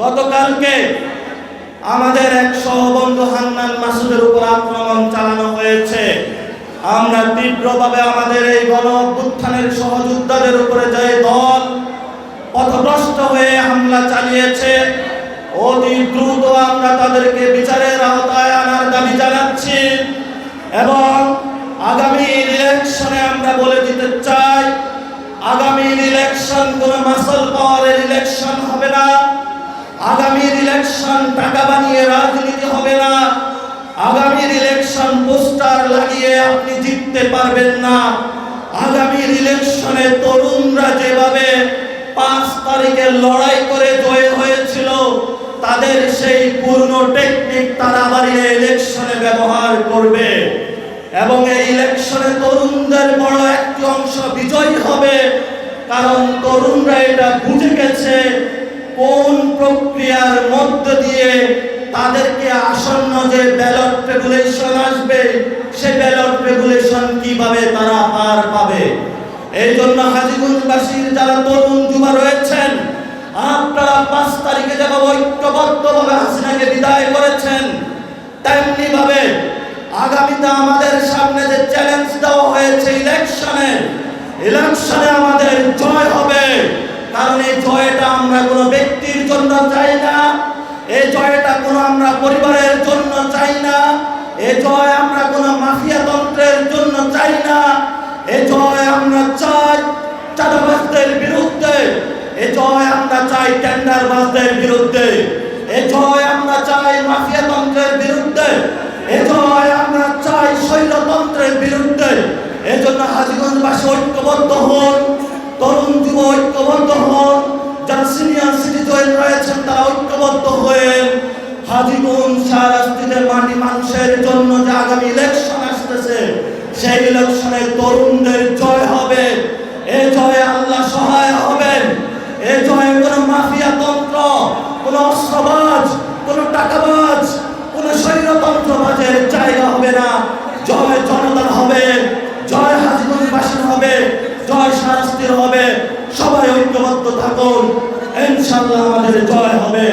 গতকালকে আমাদের এক সহবন্ধু হান্নান মাসুদের উপর আক্রমণ চালানো হয়েছে। আমরা তীব্রভাবে আমাদের এই গণ অভ্যুত্থানের সহযোদ্ধাদের উপরে যে দল পথভ্রষ্ট হয়ে হামলা চালিয়েছে, অতি দ্রুত আমরা তাদেরকে বিচারের আওতায় আনার দাবি জানাচ্ছি এবং আগামী ইলেকশনে আমরা বলে দিতে চাই, আগামী ইলেকশন কোন মাসল পাওয়ারের ইলেকশন হবে না। আগামীর ইলেকশন টাকা বানিয়ে রাজনীতি হবে না। আগামীর ইলেকশন পোস্টার লাগিয়ে আপনি জিততে পারবেন না। আগামীর ইলেকশনে তরুণরা যেভাবে পাঁচ তারিখে লড়াই করে জয় হয়েছিল, তাদের সেই পূর্ণ টেকনিক তারা আবার ইলেকশনে ব্যবহার করবে। এবং এই ইলেকশনে তরুণদের বড় একটি অংশ বিজয়ী হবে, কারণ তরুণরা এটা বুঝে গেছে কোন প্রক্রিয়ার মধ্য দিয়ে তাদেরকে আসন্ন যে ব্যালট রেগুলেশন আসবে, সে ব্যালট রেগুলেশন কীভাবে তারা পার পাবে? এই জন্য হাজিগঞ্জবাসীর যারা তরুণ যুবা রয়েছেন, আপনারা পাঁচ তারিখে যেভাবে ঐক্যবদ্ধভাবে হাসিনাকে বিদায় করেছেন তেমনি ভাবে আগামীতে আমাদের সামনে যে চ্যালেঞ্জ দেওয়া হয়েছে ইলেকশনে ইলেকশনে আমাদের জয় হবে। কারণ এই জয়টা আমরা কোনো ব্যক্তির জন্য চাই না। এই জয়টা কোনো আমরা পরিবারের জন্য চাই না। এই জয় আমরা কোনো মাফিয়া তন্ত্রের জন্য চাই না। এই জয় আমরা চাই চাঁদাবাজদের বিরুদ্ধে। এই জয় আমরা চাই টেন্ডারবাজদের বিরুদ্ধে। এই জয় আমরা চাই মাফিয়া তন্ত্রের বিরুদ্ধে। এই জয় হন। যারা সিনিয়র সিটিজেন রয়েছেন, তারা ঐক্যবদ্ধ হয়ে মাটি মানুষের জন্য যে আগামী ইলেকশন আসতেছে, সেই ইলেকশনে তরুণদের জয় হবে। এ জয়ে আল্লাহ সহায় হবেন। এ জয়ে কোনো মাফিয়া তন্ত্র, কোনো অস্ত্রবাজ, কোনো টাকাবাজ, কোনো স্বৈরতন্ত্রবাজের জায়গা হবে না। জয় জনতার হবে, জয় হাজিগঞ্জবাসীর হবে, জয় শাস্তির হবে। সবাই ঐক্যবদ্ধ থাকুন। ইনশাল্লাহ আমাদের জয় হবে।